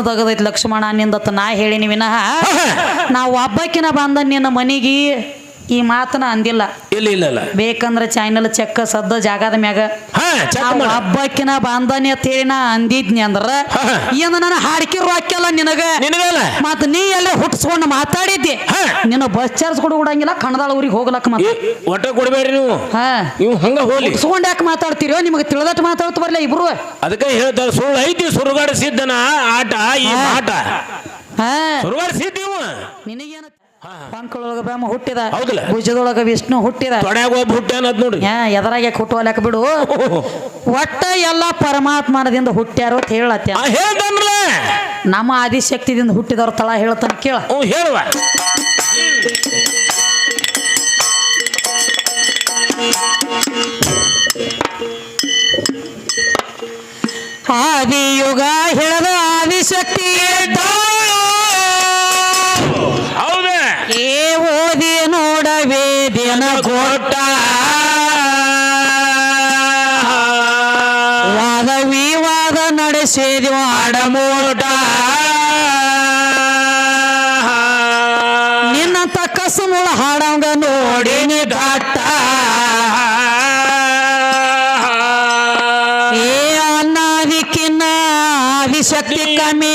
ತಗದೈತಿ ಲಕ್ಷ್ಮಣ ನಿಂದತ್ತ ನಾ ಹೇಳಿನಿ ವಿನಃ ನಾವು ಒಬ್ಬಕಿನ ಬಂದ ನಿನ್ನ ಮನಿಗೆ ಈ ಮಾತನ ಅಂದಿಲ್ಲ. ಇಲ್ಲ ಇಲ್ಲ ಇಲ್ಲ. ಬೇಕಂದ್ರ ಚಾನಲ್ ಚೆಕ್ಕ ಸದ್ದ ಜಾಗದ ಮ್ಯಾಗ. ಹಾ ಚೆಕ್ ನಾವು ಮಾಡ. ಹಬ್ಬಕ್ಕಿನ ಬಾಂಧನಿ ಅಂತ ಹೇಳಿ ನಾ ಅಂದಿದ್ನಿ ಅಂದ್ರ ಏನ ನಾನು ಹಾಡ್ಕಿರೋ ಹಾಕಲ್ಲ ನಿನಗ? ನಿನಗಲ್ಲ ಮತ್ ನೀ ಎಲ್ಲ ಹುಟ್ಸ್ಕೊಂಡು ಮಾತಾಡಿದ್ದೆ. ಹಾ. ನಿನ್ನ ಬಸ್ ಚಾರ್ಜ್ ಕೊಡು ಕೊಡಂಗಿಲ್ಲ ಕಣದಾಳ ಊರಿಗೆ ಹೋಗ್ಲಕ್ಕ ಮತ್ತೆ. ಮತ್ತ ಒಟ್ಟ ಕೊಡ್ಬೇಡ್ರಿ ನೀವು. ಹಾ. ನೀವು ಹಂಗ ಹೋಲಿ ಹುಟ್ಸ್ಕೊಂಡ್ ಯಾಕೆ ಮಾತಾಡ್ತೀರೋ? ನಿಮಗೆ ತಿಳಿದಟ್ಟು ಮಾತಾಡ್ತ ಬರ್ಲ ಇಬ್ರು. ಅದಕ್ಕೆ ಹೇಳ್ತಾರ ಸುಳ್ಳು ಐತಿ ಸುರುಗಾಡಿಸಿದ್ದನ ಆಟ ಈ ಹಾ. ಆಟ. ಹಾ. ಸುರುಗಾಡಿಸಿದ್ದೀವ ನಿನಗೇನ ಪಂಕಳೊಳಗ ಬ್ರಹ್ಮ ಹುಟ್ಟಿದ ಹೌದಲ್ಲ? ಭುಜದೊಳಗ ವಿಷ್ಣು ಹುಟ್ಟಿದ. ತೊಡ್ಯಾಗ ಒಬ್ಬ ಹುಟ್ಟ್ಯಾನದ್ ನೋಡಿ. ಯಾ ಎದರಾಗೆ ಹುಟ್ಟುವಲ್ಯಾಕ ಬಿಡು? ಒಟ್ಟ ಎಲ್ಲ ಪರಮಾತ್ಮನದಿಂದ ಹುಟ್ಟ್ಯಾರು ಅಂತ ಹೇಳತ್ಯ ಆ ಹೇಳ್ದನ್ರಲ್ಲ ನಮ್ಮ ಆದಿಶಕ್ತಿದಿಂದ ಹುಟ್ಟಿದವ್ರ ತಳ ಹೇಳ್ತಾನೆ ಕೇಳ. ಹ್ಞೂ ಹೇಳುವ. ಆದಿಯುಗ ಹೇಳದ ಆದಿಶಕ್ತಿ ನಡೆಸಿದ್ವ ನಿನ್ನ ನಿನ್ನಂತ ಕಸಮುಳ ಹಾಡಂಗ ನೋಡಿನಿ ಘಾಟ ಏ ಅನ್ನಾದಿಕ್ಕಿನ್ನ ಆದಿಶಕ್ತಿ ಕಮ್ಮಿ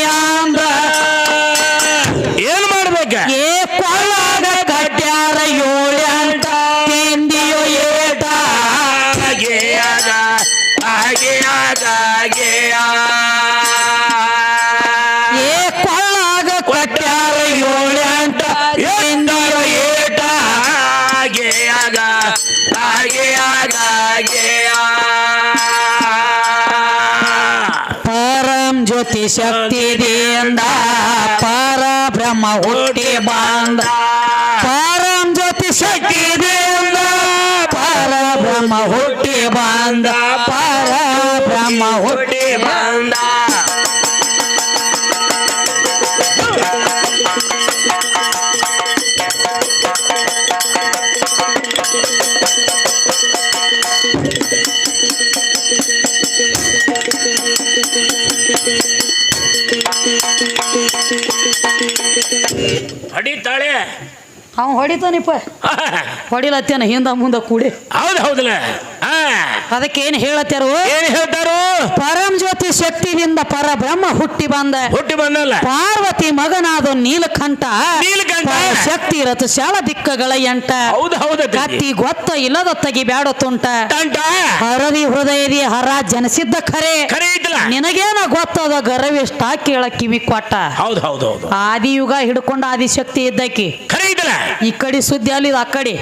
ಜ್ಯೋತಿ ಶಕ್ತಿದಿಂದ ಪರ ಬ್ರಹ್ಮ ಹುಟ್ಟಿ ಬಾಂದ. ಪರಂ ಜ್ಯೋತಿ ಶಕ್ತಿದಿಂದ ಪರ ಬ್ರಹ್ಮ ಹುಟ್ಟಿ ಬಾಂದ. ಪರ ಬ್ರಹ್ಮ ಹುಟ್ಟಿ ಹೊಡಿತಾಳೆ? ಅವ ಹೊಡಿತಾನಿಪ್ಪ. ಹೊಡಿಲತ್ತೇನ ಹಿಂದ ಮುಂದ ಕೂಡಿ. ಹೌದು ಹೌದಲ್ಲ ಹಾ. ಅದಕ್ಕೆ ಏನ್ ಹೇಳತ್ತಾರು ಏನ್ ಹೇಳ್ತಾರು? ಪರಂ ಜ್ಯೋತಿ ಶಕ್ತಿಯಿಂದ ಪರ ಬ್ರಹ್ಮ ಹುಟ್ಟಿ ಬಂದ. ಹುಟ್ಟಿ ಬಂದಲ್ಲ? ಪಾರ್ವತಿ ಮಗನಾದ ನೀಲಕಂಠ ನೀಲಕಂಠ. ಶಕ್ತಿ ರಥ ಶಾಲ ದಿಕ್ಕಗಳ ಎಂಟ. ಹೌದು ಹೌದು ಕತ್ತಿ ಗೊತ್ತ ಇಲ್ಲದ ತಗಿ ಬ್ಯಾಡ ತುಂಟ. ಹರವಿ ಹರದಿ ಹೃದಯದಿ ಹರ ಜನಿಸಿದ್ದ ಖರೆ. ನಿನಗೇನ ಗೊತ್ತದ ಗರವಿಷ್ಟ ಕೇಳ ಕಿವಿ ಕೊಟ್ಟ? ಹೌದು ಹೌದು ಹೌದು. ಆದಿಯುಗ ಹಿಡ್ಕೊಂಡ ಆದಿಶಕ್ತಿ ಇದ್ದಕ್ಕಿ. ಈ ಕಡೆ ಸುದ್ದಿ ಅಲ್ಲಿ ಆ ಕಡೆ.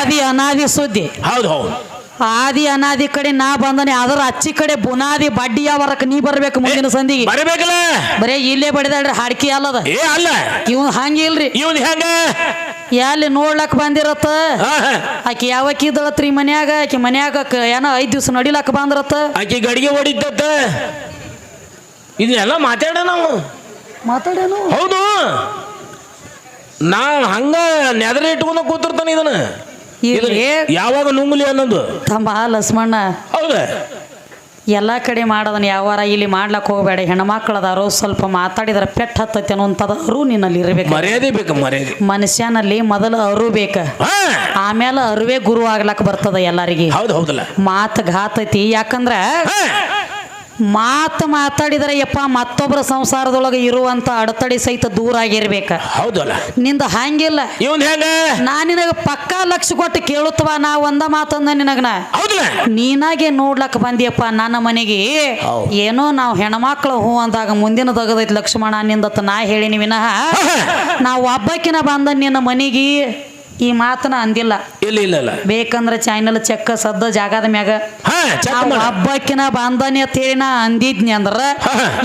ಆದಿ ಅನಾದಿ ಸುದ್ದಿ. ಹೌದು ಹೌದು. ಆದಿ ಅನಾದಿ ಕಡೆ ನಾ ಬಂದನೆ ಅದರ ಅಚ್ಚಿ ಕಡೆ ಬುನಾದಿ ಬಡ್ಡಿಯ ವರಕ್ ನೀ ಬರ್ಬೇಕು ಮುಂದಿನ ಸಂದಿಗೆ. ಬರಬೇಕಲ್ಲ? ಬರೇ ಇಲ್ಲೇ ಬಡಿದಾಡ್ರಿ ಹಾಡ್ಕಿ ಅಲ್ಲದ. ಏ ಅಲ್ಲ. ಇವ್ ಹಂಗಿಲ್ರಿ ಇವನ್ ಹೆಂಗ? ಎಲ್ಲಿ ನೋಡ್ಲಕ್ ಬಂದಿರತ್ತ. ಆಕಿ ಯಾವಕ್ ಇದ್ದಳತ್ರಿ ಮನ್ಯಾಗ? ಆಕಿ ಮನ್ಯಾಗ ಕ- ಏನೋ ಐದ್ ದಿವ್ಸ ನಡಿಲಕ್ ಬಂದಿರತ್ತ? ಆಕಿ ಗಡಿಗೆ ಹೊಡಿತತ್ತ ಇದನ್ನೆಲ್ಲ ಮಾತಾಡ ನಾವು. ಮಾತಾಡೇನು ಹೌದು. ನಾ ಹಂಗ ನೆದರಿ ಇಟ್ಕೊಂಡ ಕೂತಿರ್ತಾನೆ ಇದನ್ನ. ಯಾವಾಗ ನುಂಗ್ಲಿ ಅನ್ನೋದು? ತಮ್ಮ ಲಸ್ಮಣ್ಣ. ಹೌದ? ಎಲ್ಲ ಕಡೆ ಮಾಡೋದನ್ನ ಯಾವಾರ ಇಲ್ಲಿ ಮಾಡ್ಲಕ್ ಹೋಗ್ಬೇಡ. ಹೆಣ್ಮಕ್ಳದಾರು ಸ್ವಲ್ಪ ಮಾತಾಡಿದ್ರೆ ಪೆಟ್ಟ ಹತ್ತೈತಿ ಅನ್ನೋಂಥದ್ದು ಅರು ನಿನ್ನಲ್ಲಿ ಇರ್ಬೇಕು. ಮರ್ಯಾದೆ ಬೇಕು ಮರ್ಯಾದೆ. ಮನುಷ್ಯನಲ್ಲಿ ಮೊದಲು ಅರು ಬೇಕ. ಆಮೇಲೆ ಅರುವೇ ಗುರು ಆಗ್ಲಕ್ ಬರ್ತದ ಎಲ್ಲರಿಗೆ. ಹೌದು ಹೌದಲ್ಲ. ಮಾತು ಘಾತೈತಿ. ಯಾಕಂದ್ರ ಮಾತು ಮಾತಾಡಿದ್ರೆ ಯಪ್ಪ ಮತ್ತೊಬ್ಬರ ಸಂಸಾರದೊಳಗೆ ಇರುವಂತ ಅಡೆತಡೆ ಸಹಿತ ದೂರ ಆಗಿರ್ಬೇಕ. ಹೌದಲ್ಲ? ನಿಂದ ಹಂಗಿಲ್ಲ. ಇವನ್ ಹೆಂಗ? ನಾ ನಿನಗ ಪಕ್ಕಾ ಲಕ್ಷ ಕೊಟ್ಟು ಕೇಳುತ್ತವ ನಾ ಒಂದ ಮಾತಂದ ನಿನಗನ. ನೀನಾಗೆ ನೋಡ್ಲಕ್ ಬಂದಿಯಪ್ಪ ನನ್ನ ಮನೆಗೆ. ಏನೋ ನಾವು ಹೆಣ್ಮಕ್ಳು ಹೂ ಅಂದಾಗ ಮುಂದಿನ ತಗದೈತಿ ಲಕ್ಷ್ಮಣ ನಿಂದತ್ತ ನಾ ಹೇಳಿನಿ ವಿನಃ. ನಾವು ಒಬ್ಬಕಿನ ಬಂದ ನಿನ್ನ ಮನೆಗೆ ಈ ಮಾತನ ಅಂದಿಲ್ಲ. ಇಲ್ಲ ಇಲ್ಲ ಇಲ್ಲ. ಬೇಕಂದ್ರ ಚಾನಲ್ ಚೆಕ್ಕ ಸದ್ದ ಜಾಗದ ಮ್ಯಾಗ. ಹಾ ಚೆಕ್ ನಾವು ಮಾಡ. ಹಬ್ಬಕ್ಕಿನ ಬಾಂಧನಿ ಅಂತ ಹೇಳಿ ನಾ ಅಂದಿದ್ನಿ ಅಂದ್ರ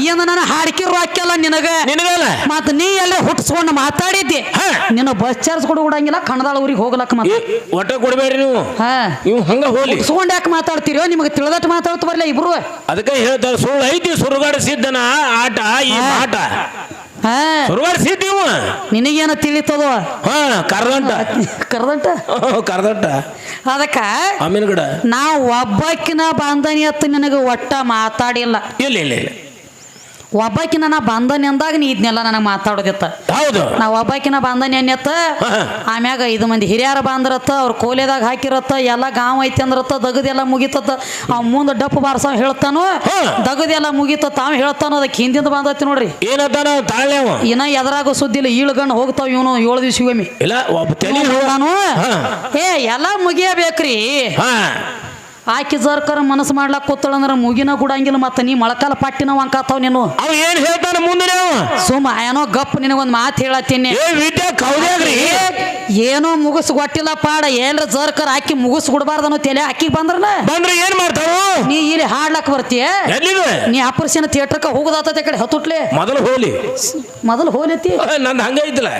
ಏನು ನಾನು ಹಾಡ್ಕಿರೋ ಹಾಕ್ಯಲ್ಲ ನಿನಗ? ನಿನಗಲ್ಲ ಮತ್ ನೀ ಎಲ್ಲ ಹುಟ್ಸ್ಕೊಂಡು ಮಾತಾಡಿದ್ದೆ? ಹಾ. ನಿನ್ನ ಬಸ್ ಚಾರ್ಜ್ ಕೊಡು ಕೊಡಂಗಿಲ್ಲ ಕಣದಾಳ ಊರಿಗೆ ಹೋಗ್ಲಕ್ಕ ಮತ್ತೆ. ಒಟ್ಟ ಕೊಡ್ಬೇಡ್ರಿ ನೀವು. ಹಾ. ನೀವು ಹಂಗ ಹೋಲಿ ಹುಟ್ಟಿಸ್ಕೊಂಡು ಯಾಕೆ ಮಾತಾಡ್ತೀರೋ? ನಿಮಗೆ ತಿಳಿದಟ್ಟು ಮಾತಾಡ್ತ ಬರ್ಲ ಇಬ್ರು. ಅದಕ್ಕೆ ಹೇಳ್ತಾರ ಸುಳ್ಳು ಐತಿ ಸುರುಗಾಡಿಸಿದ್ದನ ಆಟ ಈ. ಆಟ. ಹಾ. ಸುರುಗಾಡಿಸಿದ್ದೀವ ನಿನಗೇನ ತಿಳಿತದೋ? ಹಾ ಕರ್ದಂಟ. ಕರ್ದಂಟ? ಕರ್ದಂಟ. ಅದಕ್ಕ ಆಮೇಲೆ ಗಿಡ ನಾ ಒಬ್ಬಕ್ಕಿನ ಬಾಂಧನಿ ಅತ್ತ ನಿನಗೆ ಒಟ್ಟ ಮಾತಾಡಿಲ್ಲ. ಇಲ್ಲ ಇಲ್ಲ ಇಲ್ಲ. ಒಬ್ಬಾಕಿನ ನಾ ಬಂದನೆ ಅಂದಾಗ ನೀ ಇದನ್ನೆಲ್ಲ ನನಗೆ ಮಾತಾಡೋದಿತ್ತ. ಹೌದು. ನಾ ಒಬ್ಬಾಕಿನ ಬಂದನೆ ಅನ್ನತ್ತ ಆಮ್ಯಾಗ ಐದು ಮಂದಿ ಹಿರಿಯರ ಬಂದಿರತ್ತ ಅವ್ರ ಕೋಲೆದಾಗ ಹಾಕಿರತ್ತ ಎಲ್ಲ ಗಾಂವ್ ಐತಿ ಅಂದ್ರತ್ತ ದಗದೆಲ್ಲ ಮುಗಿತತ್ತ. ಅವ್ ಮುಂದೆ ಡಪ್ಪು ಬಾರ್ಸ ಹೇಳ್ತಾನೋ. ದಗದೆಲ್ಲ ಮುಗಿತ ತಾವ್ ಹೇಳ್ತಾನ ಅದಕ್ಕೆ ಹಿಂದಿಂದ ಬಂದೈತಿ ನೋಡ್ರಿ. ಏನಂತಾನ ತಾಳ್ಯವ ಸುದ್ದಿ ಇಲ್ಲ ಈಳು ಈಳ್ಗಣ್ಣು ಹೋಗ್ತಾವ ಇವನು ಏಳು ದಿವ್ಸ ಇಲ್ಲ ಒಬ್ಬ ತಲೆ. ಏ ಎಲ್ಲ ಮುಗಿಯಬೇಕ್ರಿ. ಆಕಿ ಜರ್ಕರ ಮನಸ್ಸು ಮಾಡ್ಲಾಕ್ ಕೂತಳಂದ್ರ ಮುಗಿನ ಗುಡಂಗಿಲ್ಲ ಮತ್ತ ನೀ ಮೊಳಕಾಲ ಪಟ್ಟಿನ ವಂಕಾತಾವ್ ನೀನು. ಅವ ಏನ್ ಹೇಳ್ತಾನ ಮುಂದೆ ಸುಮ್ಮ ಏನೋ ಗಪ್ ನಿನಗೊಂದ್ ಮಾತು ಹೇಳತ್ತೀನಿ. ಏನೋ ಮುಗಿಸ್ ಕೊಟ್ಟಿಲ್ಲ ಪಾಡ ಏನ್ರ ಜರ್ಕರ್ ಆಕಿ ಮುಗಿಸ್ ಕೊಡಬಾರ್ದನೋ ತಲೆ ಆಕಿ ಬಂದ್ರನ? ಬಂದ್ರೆ ಏನ್ ಮಾಡ್ತಾವ? ನೀ ಇಲ್ಲಿ ಹಾಡ್ಲಕ್ ಬರ್ತೀಯ? ನೀ ಆಪರೇಷನ್ ಕ ಹೋಗುದಾತ ಕಡೆ ಹತ್ತುಟ್ಲೆ. ಮೊದಲು ಹೋಲಿ ಮೊದಲು ಹೋಲಿ ನಂದು ಹಂಗ ಐತಿಲ್ಲ.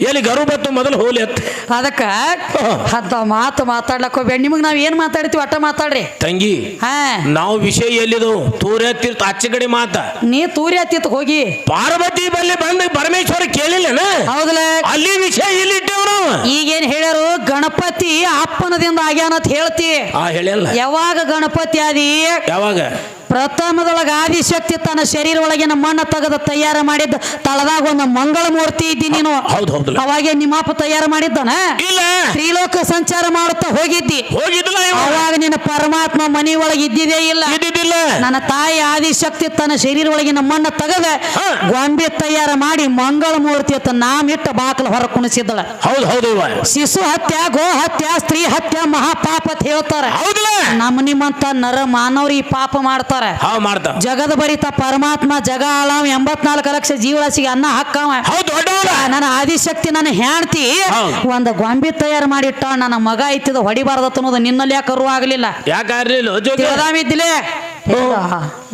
ಎಲ್ಲಿ ಗರು ಬತ್ತು ಮೊದಲು ಹೋಲಿ ಅತ್ತ ಅದಕ್ಕ ಅಂತ ಮಾತು ಮಾತಾಡ್ಲಕ್ ಹೋಗ್ಬೇಡ. ನಿಮಗ್ ನಾವ್ ಏನ್ ಮಾತಾಡ್ತೀವಿ ಅಟ್ಟ ಮಾತಾಡ್ರಿ. ತಂಗಿ ಹಾ. ನಾವು ವಿಷಯ ಎಲ್ಲಿದು? ತೂರಿ ಹತ್ತಿರ್ತ ಕಡೆ ಮಾತ. ನೀ ತೂರಿ ಹತ್ತಿತ್ ಹೋಗಿ. ಪಾರ್ವತಿ ಬಲ್ಲಿ ಬಂದು ಪರಮೇಶ್ವರ ಕೇಳಿಲ್ಲನ? ಹೌದಲ್ಲ ಅಲ್ಲಿ ವಿಷಯ ಇಲ್ಲಿ ಇಟ್ಟೇವ್ ನಾವು ಈಗೇನ್ ಹೇಳ್ಯಾರು? ಗಣಪತಿ ಅಪ್ಪನದಿಂದ ಆಗ್ಯಾನತ್ ಹೇಳ್ತಿ. ಆ ಹೇಳಿಲ್ಲ ಯಾವಾಗ ಗಣಪತಿ ಆದಿ? ಯಾವಾಗ? ಪ್ರಥಮದೊಳಗ ಆದಿಶಕ್ತಿ ತನ್ನ ಶರೀರ ಒಳಗಿನ ಮಣ್ಣ ತೆಗೆದು ತಯಾರ ಮಾಡಿದ್ದ ತಳದಾಗ ಒಂದು ಮಂಗಳ ಮೂರ್ತಿ ಇದ್ದಿ ನೀನು. ಹೌದು ಹೌದು. ಅವಾಗೆ ನಿಮ್ಮಪ್ಪ ತಯಾರ ಮಾಡಿದ್ದಾನ? ಇಲ್ಲ. ತ್ರಿಲೋಕ ಸಂಚಾರ ಮಾಡುತ್ತಾ ಹೋಗಿದ್ದಿ? ಹೋಗಿದ್ದಿಲ್ಲ ಅವಾಗ ನಿನ್ನ ಪರಮಾತ್ಮ ಮನಿ ಒಳಗೆ ಇದ್ದಿದೇ ಇಲ್ಲ. ಇದ್ದಿದ್ದಿಲ್ಲ. ನನ್ನ ತಾಯಿ ಆದಿಶಕ್ತಿ ತನ್ನ ಶರೀರ ಒಳಗಿನ ಮಣ್ಣ ತೆಗೆದ. ಗೊಂಬೆ ತಯಾರ ಮಾಡಿ ಮಂಗಳ ಮೂರ್ತಿ ಅಂತ ನಾಮಿಟ್ಟ ಬಾಕಲು ಹೊರ ಕುಣಿಸಿದ್ದಳ. ಹೌದು ಹೌದು ಶಿಶು ಹತ್ಯ ಗೋ ಹತ್ಯ ಸ್ತ್ರೀ ಹತ್ಯ ಮಹಾಪಾಪ ಅಂತ ಹೇಳ್ತಾರೆ. ಹೌದಲ್ಲ. ನಮ್ಮ ನಿಮ್ಮಂತ ನರ ಮಾನವ್ರಿ ಈ ಪಾಪ ಮಾಡ್ತಾರ. ಹಾ ಮಾಡ್ತಾ ಜಗದ ಬರಿತ ಪರಮಾತ್ಮ ಜಗ ಆಳಾವ ಎಂಬತ್ನಾಲ್ಕು ಲಕ್ಷ ಜೀವರಾಶಿಗೆ ಅನ್ನ ಹಾಕಾವ ಹೌದು ದೊಡ್ಡವರ. ನನ್ನ ಆದಿಶಕ್ತಿ ನನ್ನ ಹೆಣ್ತಿ ಒಂದ್ ಗೊಂಬೆ ತಯಾರು ಮಾಡಿಟ್ಟ ನನ್ನ ಮಗ ಐತಿದ ಹೊಡಿಬಾರ್ದತ್ತ ಅನ್ನೋದು ನಿನ್ನಲ್ಲಿ ಯಾಕೆ ಕರು ಆಗಲಿಲ್ಲ. ಯಾಕೆ ಆಗ್ಲಿಲ್ಲ ಜೋಗಿ. ತಿಳ್ದಾಮಿದ್ದಿಲೆ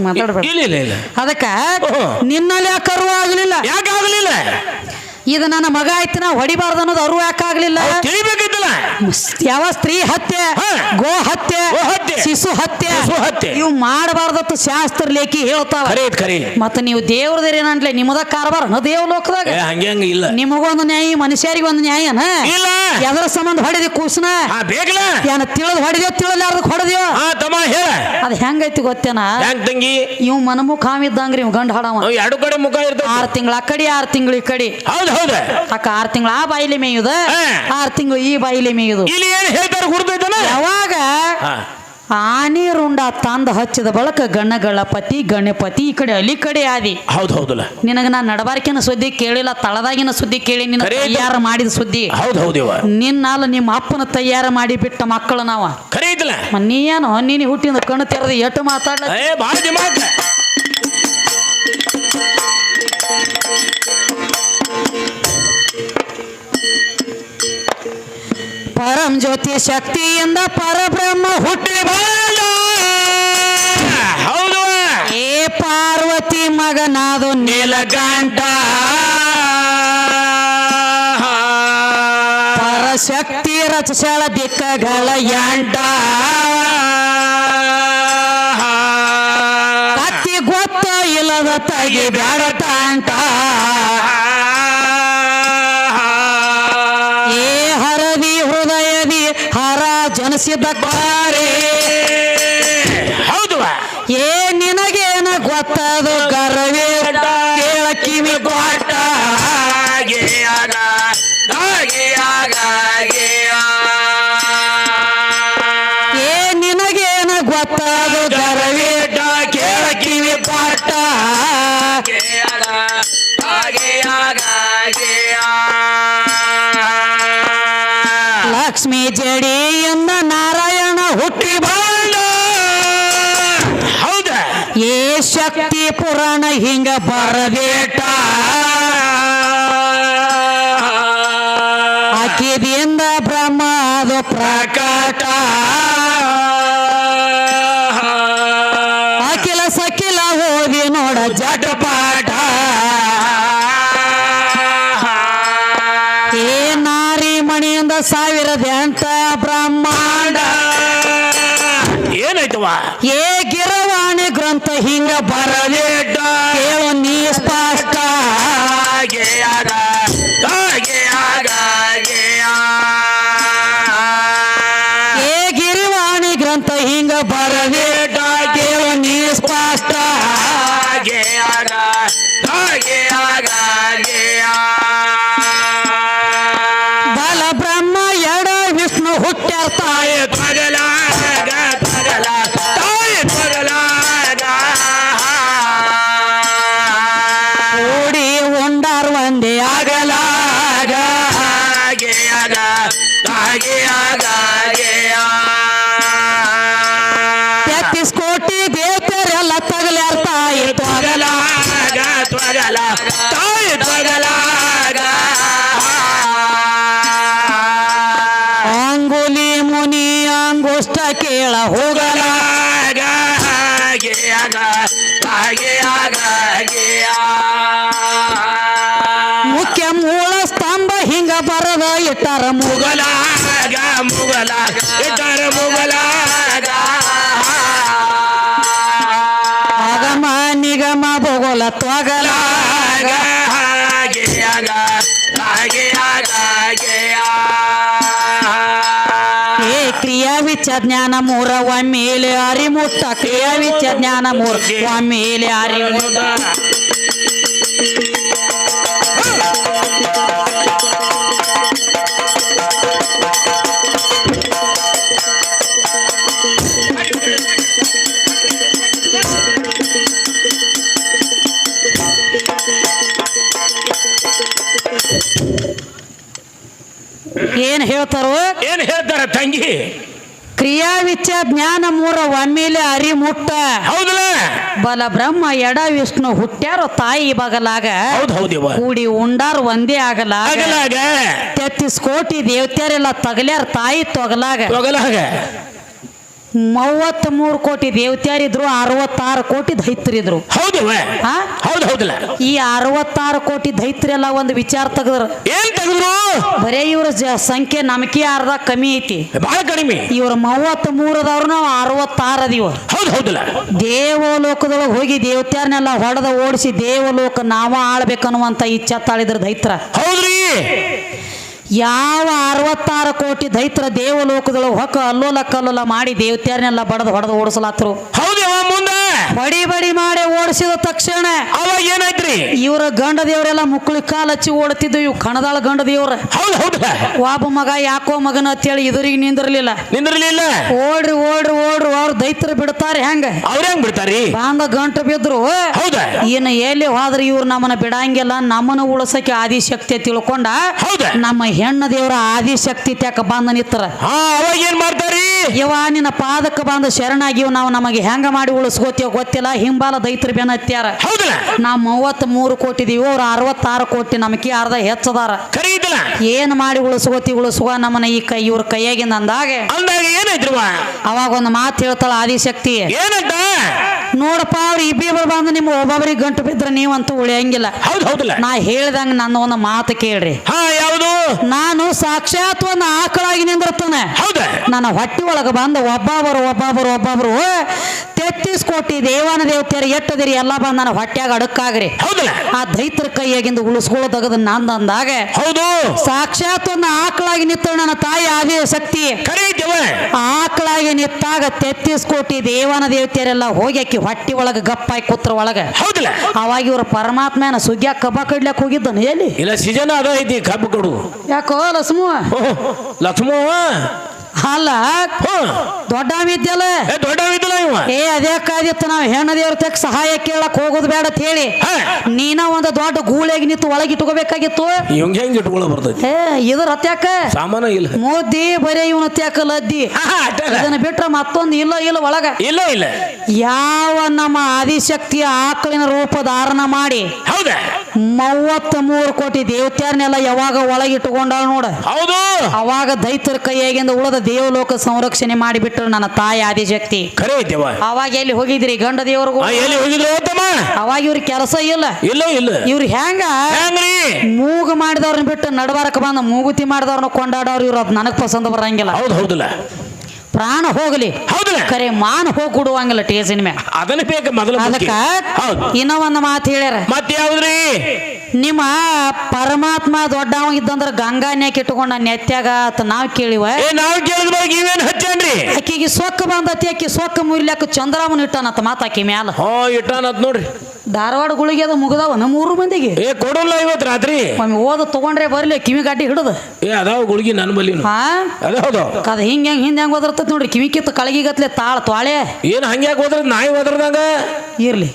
ಮಾತಾಡ್ಬೇಡ. ಇಲ್ಲ ಇಲ್ಲ ಇಲ್ಲ. ಅದಕ್ಕ. ನಿನ್ನಲ್ಲಿ ಯಾಕೆ ಕರು ಆಗಲಿಲ್ಲ? ಯಾಕೆ ಆಗ್ಲಿಲ್ಲ? ಇದು ನನ್ನ ಮಗ ಆಯ್ತು ನಾ ಹೊಡಿಬಾರ್ದು ಅನ್ನೋದು ಅರು ಯಾಕಾಗ್ಲಿಲ್ಲ ಯಾವ ಸ್ತ್ರೀ ಹತ್ಯೆ ಗೋ ಹತ್ಯೆ. ಶಿಶು ಹತ್ಯೆ. ಇವು ಮಾಡಬಾರ್ದತ್ತು ಶಾಸ್ತ್ರ ಲೇಖಿ ಹೇಳ್ತಾವ ಮತ್ತೆ ನೀವು ನೀವು ದೇವ್ರದೇನಂಟ್ಲೆ ನಿಮ್ಮದ ಕಾರ್ಬಾರ ದೇವ್ ಲೋಕದಾಗ. ಇಲ್ಲ. ನಿಮಗೊಂದು ನ್ಯಾಯ ಮನುಷ್ಯರಿಗೆ ಒಂದು ನ್ಯಾಯನ ಇಲ್ಲ. ಎದರ ಸಂಬಂಧ ಹೊಡೆದಿ ಕೂಸನ? ಏನ ತಿಳಿದ್ ಹೊಡೆದೇವ್ ತಿಳಿಲಾರ್ದಕ್ ಹೊಡೆದೇವ ಹಾ ತಮ್ಮ ಹೇಳ. ಅದ್ ಹೆಂಗೈತಿ ಗೊತ್ತೇನ? ಹೆಂಗ್ ತಂಗಿ? ಇವ್ ಮನಮುಖ ಹಾಮಿದ್ದಂಗ್ರಿ ಇವ್ ಗಂಡ ಹಾಡವ. ಎರಡು ಕಡೆ ಮುಖ ಇರ್ತದೆ ಆರ್ ತಿಂಗಳ ಆ ಕಡೆ ಆರ್ ತಿಂಗಳ ಈ ಕಡೆ. ಹೌದು ಹೌದು? ಅಕ್ಕ ಆರ್ ತಿಂಗಳ ಆ ಬಾಯಿಲಿ ಮೇಯುದ. ಆರ್ ತಿಂಗಳು ಈ ಬಾಯಿಲಿ ಮೇಯುದು. ಇಲ್ಲಿ ಏನ್ ಹೇಳ್ತಾರೆ ಗುರ್ತೈತನ ಯಾವಾಗ? ಆನೆ ರುಂಡ ತಂದ ಹಚ್ಚಿದ ಬಳಕ ಗಣಗಳಪತಿ ಗಣಪತಿ ಈ ಕಡೆ ಅಲಿ ಕಡೆ ಆದಿ. ಹೌದು ಹೌದಲ್ಲ. ನಿನಗ ನಾ ನಡಬಾರ್ಕಿನ ಸುದ್ದಿ ಕೇಳಿಲ್ಲ ತಳದಾಗಿನ ಸುದ್ದಿ ಕೇಳಿ ನಿನ್ನ ತಯಾರು ಮಾಡಿದ ಸುದ್ದಿ. ಹೌದು ಹೌದು ನಿನ್ನಾಲ ನಿಮ್ಮ ಅಪ್ಪನ ತಯಾರು ಮಾಡಿ ಬಿಟ್ಟ ಮಕ್ಕಳು ನಾವ. ನೀ ನೀನು ನೀನು ಹುಟ್ಟಿದ ಕಣ್ಣು ತೆರೆದು ಎಟ್ಟು ಮಾತಾಡ್ಲ ಶಕ್ತಿಯಿಂದ ಪರಬ್ರಹ್ಮ ಹುಟ್ಟಿ. ಹೌದು. ಏ ಪಾರ್ವತಿ ಮಗನಾದು ನೀಲಗಂಟ ಪರಶಕ್ತಿ ರಚಸಳ ದಿಕ್ಕಗಳ ಎಂಟ. ಕತ್ತಿ ಗೊತ್ತ ಇಲ್ಲದ ತಗಿ ಬ್ಯಾಡ ತಾಂಟ ಜನಿಸಿದ ಕಾರೇ ಹೌದು. ಏ ನಿನಗೇನ ಗೊತ್ತದು? ಕರವೇ ಕೇಳ ಕಿವಿ ಕೊಟ್ಟ ಏ ಪುರಾಣ ಹಿಂಗ ಬರಬೇಟ ಅಂಗುಷ್ಟ ಕೇಳ ಹೋಗಲ ಹೋಗಲಾಗ ಹಾಗೆಯಾಗ ಹಾಗೆಯಾಗ ಮುಖ್ಯ ಮೂಲ ಸ್ತಂಭ ಹಿಂಗ ಬರದ ಇಟ್ಟಾರ ಮುಗ ಮುಗಲಾಗ ಮುಗಲಾಗ ಇತರ ಮುಗಲಾಗ ಆಗಮ ನಿಗಮ ಭೂಗೋಲ ತ್ವಗಲ ವಿಚ ಜ್ಞಾನ ಮೂರ ಒಮ್ಮೇಲೆ ಅರಿಮುಟ್ಟ ಕ್ರಿಯಾ ವಿಚ ಜ್ಞಾನ ಮೂರ ಒಮ್ಮೇಲೆ ಅರಿಮುಟ್ಟ ಏನ್ ಹೇಳ್ತಾರೋ? ಏನ್ ಹೇಳ್ತಾರ ತಂಗಿ? ವಿಚ ಜ್ಞಾನ ಮೂರ ಒಮ್ಮೇಲೆ ಅರಿ ಮುಟ್ಟ. ಬಲ ಬ್ರಹ್ಮ ಎಡ ವಿಷ್ಣು ಹುಟ್ಟ್ಯಾರೋ ತಾಯಿ ಬಗಲಾಗ. ಹೌದು ಹೌದಿವ ಕೂಡಿ ಉಂಡಾರ ಒಂದೇ ಆಗಲಾಗ. ಆಗಲಾಗ. ತೆತ್ತಿಸ್ ಕೋಟಿ ದೇವತೆಯರೆಲ್ಲ ತಗಲ್ಯಾರ ತಾಯಿ ತೊಗಲಾಗ. ತೊಗಲಾಗ. ಮೂವತ್ತ್ ಮೂರು ಕೋಟಿ ದೇವತ್ಯಾರಿದ್ರು ಅರವತ್ತಾರು ಕೋಟಿ ದೈತ್ರಿದ್ರು. ಹೌದು ಹೌದು ಹೌದ್ ಹೌದಲ್ಲ? ಈ ಅರವತ್ತಾರು ಕೋಟಿ ದೈತ್ರೆಲ್ಲ ಒಂದು ವಿಚಾರ ತೆಗೆದ್ರು. ಏನ್ ತೆಗೆದ್ರು? ಬರೇ ಇವ್ರ ಸಂಖ್ಯೆ ನಮಗೆ ಅರ್ಧ ಕಮ್ಮಿ ಐತಿ. ಬಹಳ ಕಡಿಮೆ. ಇವ್ರ ಮೂವತ್ತ್ ಮೂರದವ್ರು ನಾವು ಅರವತ್ತಾರ ಅದೀವ. ಹೌದು ಹೌದಲ್ಲ? ದೇವಲೋಕದೊಳಗೆ ಹೋಗಿ ದೇವತ್ಯಾರನ್ನೆಲ್ಲ ಹೊಡೆದ ಓಡಿಸಿ ದೇವಲೋಕ ನಾವ ಆಳ್ಬೇಕನ್ನುವಂತ ಇಚ್ಛೆ ತಾಳಿದ್ರ ದೈತ್ರ. ಹೌದ್ರಿ? ಯಾವ ಅರವತ್ತಾರು ಕೋಟಿ ದೈತ್ರ ದೇವಲೋಕದೊಳಗೆ ಹೊಕ್ಕ ಅಲ್ಲೋಲ ಕಲ್ಲೋಲ ಮಾಡಿ ದೇವತೆಯರನ್ನೆಲ್ಲ ಬಡದು ಹೊಡೆದು ಓಡಿಸಲಾತ್ರು. ಹೌದು ಮುಂದ. ಬಡಿ ಬಡಿ ಮಾಡಿ ಓಡಿಸಿದ ತಕ್ಷಣ ಅವಾಗ ಏನಾಯ್ತ್ರಿ? ಇವರ ಗಂಡ ದೇವರೆಲ್ಲ ಮುಕ್ಕಳಿ ಕಾಲು ಹಚ್ಚಿ ಓಡುತ್ತಿದ್ದು ಇವು ಕಣದಾಳ ಗಂಡ ದೇವ್ರ. ಒಬ್ಬ ಮಗ ಯಾಕೋ ಮಗನ ಅಂತೇಳಿ ಇದ್ರಿಗೆ ನಿಂದಿರ್ಲಿಲ್ಲ. ನಿಂದ್ರಲಿಲ್ಲ? ಓಡ್ರಿ ಓಡ್ರಿ ಓಡ್ರಿ ಅವ್ರ ದೈತ್ರ ಬಿಡ್ತಾರೆ ಹೆಂಗ? ಅವ್ರ ಹೆಂಗ್ ಬಿಡ್ತಾರಿ? ಬಾಂಗ ಗಂಟು ಬಿದ್ರು. ಹೌದು? ಇನ್ನು ಎಲ್ಲಿ ಹೋದ್ರೆ ಇವ್ರು ನಮ್ಮನ್ನ ಬಿಡಂಗಿಲ್ಲ ನಮ್ಮನ್ನ ಉಳಸಕ್ಕೆ ಆದಿಶಕ್ತಿ ತಿಳ್ಕೊಂಡ ಹೌದಾ? ನಮ್ಮ ಹೆಣ್ಣು ದೇವರ ಆದಿಶಕ್ತಿ ತ್ಯಾಕ ಬಂದ ನಿತ್ತರ. ಹಾ ಅವಾಗ ಏನ್ ಮಾಡ್ತಾರಿ? ಇವ ನಿನ್ನ ಪಾದಕ್ಕೆ ಬಂದ ಶರಣಾಗಿವ್ ನಾವು ನಮಗೆ ಹೆಂಗ ಮಾಡಿ ಉಳಿಸ್ಕೋತೀವ ಗೊತ್ತಿಲ್ಲ ಹಿಂಬಾಲ ದೈತ್ರ ಬೆನ್ನತ್ಯಾರ ಹೌದಲ್ಲ? ನಾವು ಮೂವತ್ತ್ ಮೂರು ಕೋಟಿ ಇದೀವಿ ಅವ್ರು ಅರವತ್ತಾರು ಕೋಟಿ ನಮಕಿ ಅರ್ಧ ಹೆಚ್ಚದಾರ. ಕರೀದಿಲ್ಲ ಏನ್ ಮಾಡಿ ಉಳಿಸ್ಕೋತಿ ಉಳಿಸುವ ನಮ್ಮನ ಈ ಕೈ ಇವ್ರ ಕೈಯಾಗಿಂದ ಅಂದಾಗ. ಅಂದಾಗ ಏನಾಯ್ತ್ರಿವ ಅವಾಗ ಒಂದು ಮಾತು ಹೇಳ್ತಾಳ ಆದಿಶಕ್ತಿ. ಏನಂತ? ನೋಡಪ್ಪ ಅವ್ರು ಇಬ್ಬಿಬ್ರು ಬಂದು ನಿಮ್ಮ ಒಬ್ಬೊಬ್ರಿಗೆ ಗಂಟು ಬಿದ್ರೆ ನೀವಂತೂ ಉಳಿಯಂಗಿಲ್ಲ. ಹೌದು ಹೌದಲ್ಲ? ನಾ ಹೇಳ್ದಂಗ ನನ್ನ ಒಂದು ಮಾತು ಕೇಳ್ರಿ. ಹಾ ಯಾವುದು ನಾನು ಸಾಕ್ಷಾತ್ ಒಂದು ಆಕಳಾಗಿ ನಿಂದಿರ್ತಾನೆ ಹೌದಾ? ನನ್ನ ಹೊಟ್ಟೆ ಒಳಗೆ ಬಂದು ಬರು ಒಬ್ಬೊಬ್ಬರು ಒಬ್ಬೊಬ್ಬರು ತೆತ್ತಿಸ್ ಕೋಟಿ ದೇವಾನ ದೇವತೆಯರು ಎಟ್ಟದಿರಿ ಎಲ್ಲ ಬಂದು ನಾನು ಹೊಟ್ಯಾಗ ಅಡಕ್ಕಾಗ್ರಿ. ಹೌದಲ್ಲ? ಆ ದೈತ್ರ ಕೈಯಾಗಿಂದ ಉಳಿಸ್ಕೊಳ್ಳೋ ತೆಗೆದು ನಂದು ಅಂದಾಗ ಹೌದು. ಸಾಕ್ಷಾತ್ ಒಂದು ಆಕಳಾಗಿ ನಿತ್ತ ನನ್ನ ತಾಯಿ ಆದಿ ಶಕ್ತಿ. ಆಕಳಾಗಿ ನಿತ್ತಾಗ ತೆತ್ತಿಸ್ ಕೋಟಿ ದೇವಾನ ದೇವತೆಯರೆಲ್ಲ ಹೋಗಿ ಆಕಿ ಹೊಟ್ಟಿ ಒಳಗೆ ಗಪ್ಪಾಗಿ ಕೂತ್ರ ಒಳಗೆ. ಹೌದಲ್ಲ? ಅವಾಗ ಇವ್ರ ಪರಮಾತ್ಮನ ಸುಗ್ಯ ಕಬ್ಬ ಕಡ್ಲಕ್ ಹೋಗಿದ್ದನು ಎಲ್ಲಿ? ಇಲ್ಲ ಸೀಜನ್ ಅದ ಐತಿ ಕಬ್ಬು ಕೊಡು. ಯಾಕೋ ಲಕ್ಷ್ಮ ಲಕ್ಷ್ಮವ್ವ ಅಲ್ಲ ಹ್ಮ್ ದೊಡ್ಡ ವಿದ್ಯಲ್ಲ ಏ ದೊಡ್ಡ ಇದ್ದಲ್ಲ ಇವ? ಏ ಅದೇ ಕಾದಿತ್ತು ನಾವು. ಹೆಣ್ಣು ದೇವ್ರ ತೆಗ್ ಸಹಾಯ ಕೇಳಕ್ ಹೋಗೋದು ಬೇಡ ಅಂತ ಹೇಳಿ. ನೀನ ಒಂದು ದೊಡ್ಡ ಗೂಳಿಯಾಗಿ ನಿಂತು ಒಳಗೆ ಇಟ್ಕೋಬೇಕಾಗಿತ್ತು? ಇವಂಗ ಹೆಂಗ್ ಇಟ್ಕೊಳ್ಳೋ ಬರ್ತೈತಿ? ಏ ಇದ್ರ ಅತ್ಯಾಕ? ಸಾಮಾನ ಇಲ್ಲ. ಮೋದಿ ಬರೀ ಇವನ ಅತ್ಯಾಕ ಲದ್ದಿ. ಅದನ್ನ ಬಿಟ್ರೆ ಮತ್ತೊಂದು ಇಲ್ಲ ಇಲ್ಲ ಒಳಗ. ಇಲ್ಲ ಇಲ್ಲ. ಯಾವ ನಮ್ಮ ಆದಿಶಕ್ತಿಯ ಆಕಳಿನ ರೂಪ ಧಾರಣ ಮಾಡಿ ಹೌದಾ? ಮೂವತ್ತ ಮೂರು ಕೋಟಿ ದೇವತ್ಯಾರನ್ನೆಲ್ಲ ಯಾವಾಗ ಒಳಗೆ ಇಟ್ಟುಕೊಂಡಾಳ ನೋಡ. ಹೌದು. ಅವಾಗ ದೈತರ ಕೈಯಾಗಿಂದ ಉಳದ ದೇವಲೋಕ ಸಂರಕ್ಷಣೆ ಮಾಡಿಬಿಟ್ರು ನನ್ನ ತಾಯಿ ಆದಿಶಕ್ತಿ. ಕರೆ ಅವಾಗ ಎಲ್ಲಿ ಹೋಗಿದ್ರಿ ಗಂಡ ದೇವ್ರಿಗೂ ಆ, ಎಲ್ಲಿ ಹೋಗಿದ್ರು ಓತಮ್ಮ ಅವಾಗ ಇವ್ರ ಕೆಲಸ ಇಲ್ಲ. ಇಲ್ಲ ಇಲ್ಲ. ಇವ್ರು ಹೆಂಗ? ಹೆಂಗ್ರಿ? ಮೂಗು ಮಾಡಿದವ್ರನ್ನ ಬಿಟ್ಟು ನಡಬಾರಕ ಬಂದ ಮೂಗುತಿ ಮಾಡಿದವ್ರನ್ನ ಕೊಂಡಾಡೋರು ಇವ್ರು ಅದ್ ನನಗೆ ಪಸಂದ ಬರಂಗಿಲ್ಲ. ಹೌದು ಹೌದಲ್ಲ. ಪ್ರಾಣ ಹೋಗಲಿ. ಹೌದಲ್ಲ ಖರೆ ಮಾನ ಹೋಗಿ ಕೊಡುವಂಗಿಲ್ಲ ಟೇಸಿನ ಮ್ಯಾಗ. ಅದನ್ನ ಬೇಕು ಮೊದಲು ಅದಕ್ಕ ಇನ್ನೂ ಒಂದು ಮಾತು ಹೇಳ್ಯಾರ. ಮತ್ತೆ ಯಾವ್ದ್ರಿ? ನಿಮ್ಮ ಪರಮಾತ್ಮ ದೊಡ್ಡವ ಇದ್ದಂದ್ರ ಗಂಗಾನ್ಯಾಕ ಇಟ್ಕೊಂಡ ನೆತ್ಯಾಗ ಅಂತ ನಾವ್ ಕೇಳಿವ. ನಾವ್ ಇವೇನ್ ಹಚ್ಚೇನ್ರಿ? ಆಕಿಗೆ ಸೊಕ್ಕ ಬಂದತಿ ಆಕಿ ಸೊಕ್ಕ ಮುಲ್ಯಾಕ ಚಂದ್ರಾಮನ್ ಇಟ್ಟಾನಂತ ಮಾತಾಕಿ ಮ್ಯಾಲ. ಹಾ ಇಟ್ಟಾನತ್ ನೋಡ್ರಿ. ಧಾರವಾಡ ಗುಳಿಗೆ ಅದು ಮುಗ್ದಾವ ನಮ್ಮ ಊರು ಮಂದಿಗೆ. ಏ ಕೊಡಲ್ಲ ಇವತ್ತು ರಾತ್ರಿ. ಒಮ್ಮೆ ಓದ ತಗೊಂಡ್ರೆ ಬರ್ಲಿ ಕಿವಿ ಗಾಡಿ ಹಿಡಿದು. ಏ ಅದಾವ ಗುಳಿಗೆ ನನ್ನ ಬಲ್ಲಿ ಹಾ? ಅದಾವ ಅದ ಹಿಂಗ್ ಹೆಂಗ್ ಹಿಂದೆ ಹೆಂಗ್ ಓದಿರ್ತೈತಿ ನೋಡ್ರಿ ಕಿವಿ ಕಿತ್ತು ಕಳಗಿಗತ್ಲೆ ತಾಳ ತ್ವಾಳೆ. ಏನ್ ಹಂಗೆ ಓದ್ರ ನಾಯಿ ಓದ್ರದಂಗ ಇರ್ಲಿ.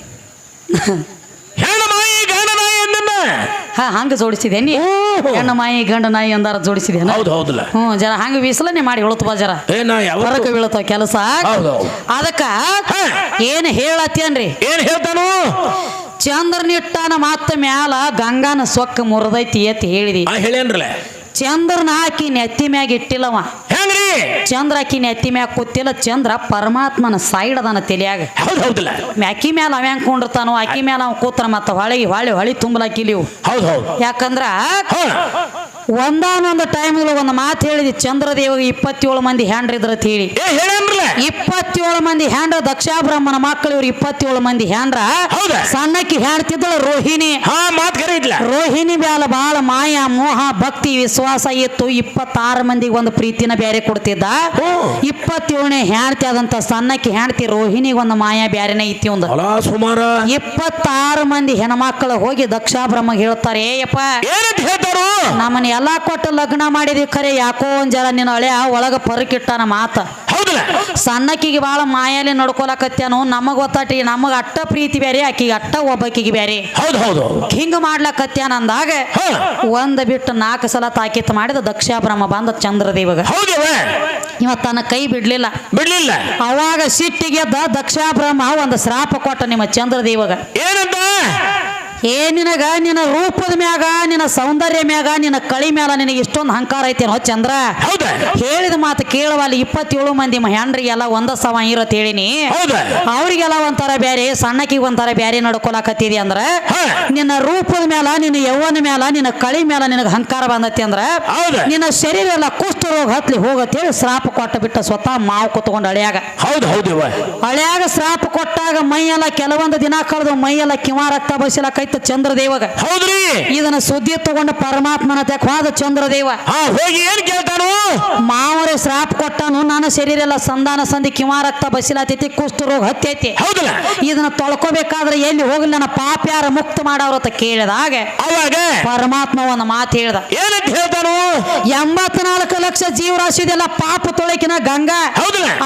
ಹೆಣ್ಣು ನಾಯಿ ಗಂಡ ನಾಯಿ ಅಂದನ್ನ. ಹಾ ಹಂಗ ಜೋಡಿಸಿದೆ ನೀ? ಹ್ಮ್. ಹೆಣ್ಣು ಮಾಯಿ ಗಂಡ ನಾಯಿ ಅಂದಾರ ಜೋಡಿಸಿದೆ ಹೌದು ಹೌದಲ್ಲ. ಹ್ಞೂ ಜರ ಹಂಗ ವಿಸಲನೆ ಮಾಡಿ ಹೇಳುತ್ತ ಬಾ ಜರ. ಏ ನಾ ಯಾವ ಹೊರಕ ಬೀಳತಾವ ಕೆಲಸ? ಹೌದು ಅದಕ್ಕ. ಏನ್ ಹೇಳತ್ತೇನ್ರಿ ಏನ್ ಹೇಳ್ತಾನು? ಚಂದ್ರನಿಟ್ಟಾನ ಮಾತ ಮ್ಯಾಲ ಗಂಗಾನ ಸೊಕ್ಕ ಮುರಿದೈತಿ ಅಂತ ಹೇಳಿದಿ. ಆ ಚಂದ್ರನ ಹಾಕಿ ನೆತ್ತಿ ಮ್ಯಾಗ ಇಟ್ಟಿಲ್ಲವ. ಹೆಂಗ್ರಿ ಚಂದ್ರ ಆಕಿ ನೆತ್ತಿ ಮ್ಯಾಗ ಕೂತಿಲ್ಲ. ಚಂದ್ರ ಪರಮಾತ್ಮನ ಸೈಡ್ ಅದನ ತಲಿಯಾಗ. ಹೌದು ಹೌದಲ್ಲ. ಅಕ್ಕಿ ಮ್ಯಾಲ ಅವ ಹೆಂಗ್ ಕೊಂಡಿರ್ತಾನೋ ಅಕ್ಕಿ ಮ್ಯಾಲ ಅವ್ ಕೂತ್ರ ಮತ್ತ ಹೊಳಿ ಹೊಳಿ ಹೊಳಿ ತುಂಬಲಾಕಿಲಿವು ಹೌದು ಹೌದು. ಯಾಕಂದ್ರ ಒಂದಾನೊಂದು ಟೈಮ್ ಒಂದು ಮಾತು ಹೇಳಿದಿ ಚಂದ್ರದೇವ ಇಪ್ಪತ್ತೇಳು ಮಂದಿ ಹ್ಯಾಂಡ್ರ ಇದ್ರ ಹೇಳಿ. ಏ ಇಪ್ಪತ್ತೇಳು ಮಂದಿ ಹ್ಯಾಂಡ್ರ ದಕ್ಷಾಬ್ರಹ್ಮನ ಮಕ್ಕಳು ಇವ್ರು ಇಪ್ಪತ್ತೇಳು ಮಂದಿ ಹ್ಯಾಂಡ್ರ ಹೌದಾ? ಸಣ್ಣಕ್ಕಿ ಹ್ಯಾಂಡ್ತಿದ್ದಳು ರೋಹಿಣಿ. ಹಾ ಮಾತು ಇದ್ಲ. ರೋಹಿಣಿ ಮ್ಯಾಲ ಬಾಳ ಮಾಯಾ ಮೋಹ ಭಕ್ತಿ ವಿಶ್ವಾಸ ಇತ್ತು. ಇಪ್ಪತ್ತಾರು ಮಂದಿಗೆ ಒಂದು ಪ್ರೀತಿನ ಬೇರೆ ಕೊಡ್ತಿದ್ದ. ಇಪ್ಪತ್ತೇಳನೇ ಹ್ಯಾಂಡ್ತಿ ಆದಂತ ಸಣ್ಣಕ್ಕೆ ಹೆಂಡತಿ ರೋಹಿಣಿಗೆ ಒಂದು ಮಾಯಾ ಬ್ಯಾರೆನೇ ಇತ್ತಿ ಒಂದು. ಸುಮಾರು. ಇಪ್ಪತ್ತಾರು ಮಂದಿ ಹೆಣ್ಮಕ್ಳು ಹೋಗಿ ದಕ್ಷಾಬ್ರಹ್ಮಗೆ ಹೇಳ್ತಾರೆ? ಏಯಪ್ಪ ನಮ್ಮನ್ನ ಎಲ್ಲಾ ಕೊಟ್ಟು ಲಗ್ನ ಮಾಡಿದ್ವಿ ಖರೆ ಯಾಕೋ ಒಂದ್ ಜರ ನಿನ್ನ ಹಳೆಯ ಒಳಗ ಪರಕಿಟ್ಟಾನ ಮಾತ. ಸಣ್ಣಕ್ಕಿಗೆ ಭಾಳ ಮಾಯಾಲಿ ನೋಡ್ಕೊಲಕತ್ತೇನು ನಮಗ್ ಗೊತ್ತಾಟಿ ನಮಗ ಅಟ್ಟ ಪ್ರೀತಿ ಬೇರೆ ಆಕಿಗೆ ಅಟ್ಟ ಒಬ್ಬಕಿಗೆ ಬೇರೆ ಹೌದು ಹೌದು. ಹಿಂಗ ಮಾಡ್ಲಕತ್ಯಾನ ಅಂದಾಗ ಒಂದ್ ಬಿಟ್ಟು ನಾಲ್ಕು ಸಲ ತಾಕೀತ್ ಮಾಡಿದ ದಕ್ಷಾಬ್ರಹ್ಮ ಬಂದ ಚಂದ್ರದೇವಗ. ಇವ ತನ್ನ ಕೈ ಬಿಡ್ಲಿಲ್ಲ. ಬಿಡ್ಲಿಲ್ಲ. ಅವಾಗ ಸಿಟ್ಟಿಗೆದ್ದ ದಕ್ಷಾಬ್ರಹ್ಮ ಒಂದು ಶ್ರಾಪ ಕೊಟ್ಟ ನಿಮ್ಮ ಚಂದ್ರದೇವಗ. ಏನಂತ? ಏ ನಿನಗ ನಿನ್ನ ರೂಪದ ಮ್ಯಾಗ ನಿನ್ನ ಸೌಂದರ್ಯ ಮ್ಯಾಗ ನಿನ್ನ ಕಳಿ ಮ್ಯಾಲ ನಿನಗೆ ಇಷ್ಟೊಂದು ಅಹಂಕಾರ ಐತೇನೋ ಚಂದ್ರ. ಹೌದ? ಹೇಳಿದ ಮಾತು ಕೇಳುವಲ್ಲಿ ಇಪ್ಪತ್ತೇಳು ಮಂದಿ ಹೆಣ್ರಿಗೆಲ್ಲ ಒಂದ ಸವ ಇರತ್ ಹೇಳಿನಿ. ಹೌದು? ಅವ್ರಿಗೆಲ್ಲ ಒಂಥರ ಬ್ಯಾರೆ ಸಣ್ಣಕಿಗೆ ಒಂಥರ ಬ್ಯಾರೆ ನಡ್ಕೊಳಕತ್ತಿದಿ ಅಂದ್ರ ನಿನ್ನ ರೂಪದ ಮ್ಯಾಲ ನಿನ್ನ ಯೌವನ ಮ್ಯಾಲ ನಿನ್ನ ಕಳಿ ಮ್ಯಾಲ ನಿನಗೆ ಅಹಂಕಾರ ಬಂದತಿ ಅಂದ್ರ ಹೌದ? ನಿನ್ನ ಶರೀರ ಎಲ್ಲ ಕುಷ್ಠ ರೋಗ ಹತ್ಲಿ ಹೋಗತ್ತೇಳಿ ಶ್ರಾಪ ಕೊಟ್ಟ ಬಿಟ್ಟ ಸ್ವತಃ ಮಾವು ಕುತ್ಕೊಂಡು ಹಳೆಯಾಗ ಹೌದು ಹೌದಿವ ಹಳೆಯಾಗ ಶ್ರಾಪ ಕೊಟ್ಟಾಗ ಮೈಯೆಲ್ಲ ಕೆಲವೊಂದು ದಿನ ಕಳೆದು ಮೈಯೆಲ್ಲ ಕಿವ ರಕ್ತ ಬಸಿಲಕೈತ. ಚಂದ್ರದೇವಗ. ಹೌದ್ರಿ? ಇದನ್ನ ಸುದ್ದಿ ತಗೊಂಡ ಪರಮಾತ್ಮನ ತೆಕ್ವಾದ ಚಂದ್ರದೇವ. ಹಾ ಹೋಗಿ ಏನ್ ಕೇಳ್ತಾನು? ಮಾವರೇ ಶ್ರಾಪ್ ಕೊಟ್ಟನು ನನ್ನ ಶರೀರ ಎಲ್ಲ ಸಂಧಾನ ಸಂಧಿ ಕಿವ ರಕ್ತ ಬಸಿಲಾತೈತಿ ಕುಷ್ಠ ರೋಗ ಹತ್ತೈತಿ ಹೌದಲ್ಲ? ಇದನ್ನ ತೊಳ್ಕೋಬೇಕಾದ್ರೆ ಎಲ್ಲಿ ಹೋಗ್ಲಿ ನನ್ನ ಪಾಪ ಯಾರ ಮುಕ್ತ ಮಾಡವ್ರ ಅಂತ ಕೇಳಿದಾಗ ಅವಾಗ? ಪರಮಾತ್ಮ ಒಂದು ಮಾತು ಹೇಳ್ದ. ಏನಂತ ಹೇಳ್ತಾನು? ಎಂಬತ್ನಾಲ್ಕು ಲಕ್ಷ ಜೀವರಾಶಿ ಇದೆಲ್ಲ ಪಾಪ ತೊಳಕಿನ ಗಂಗಾ.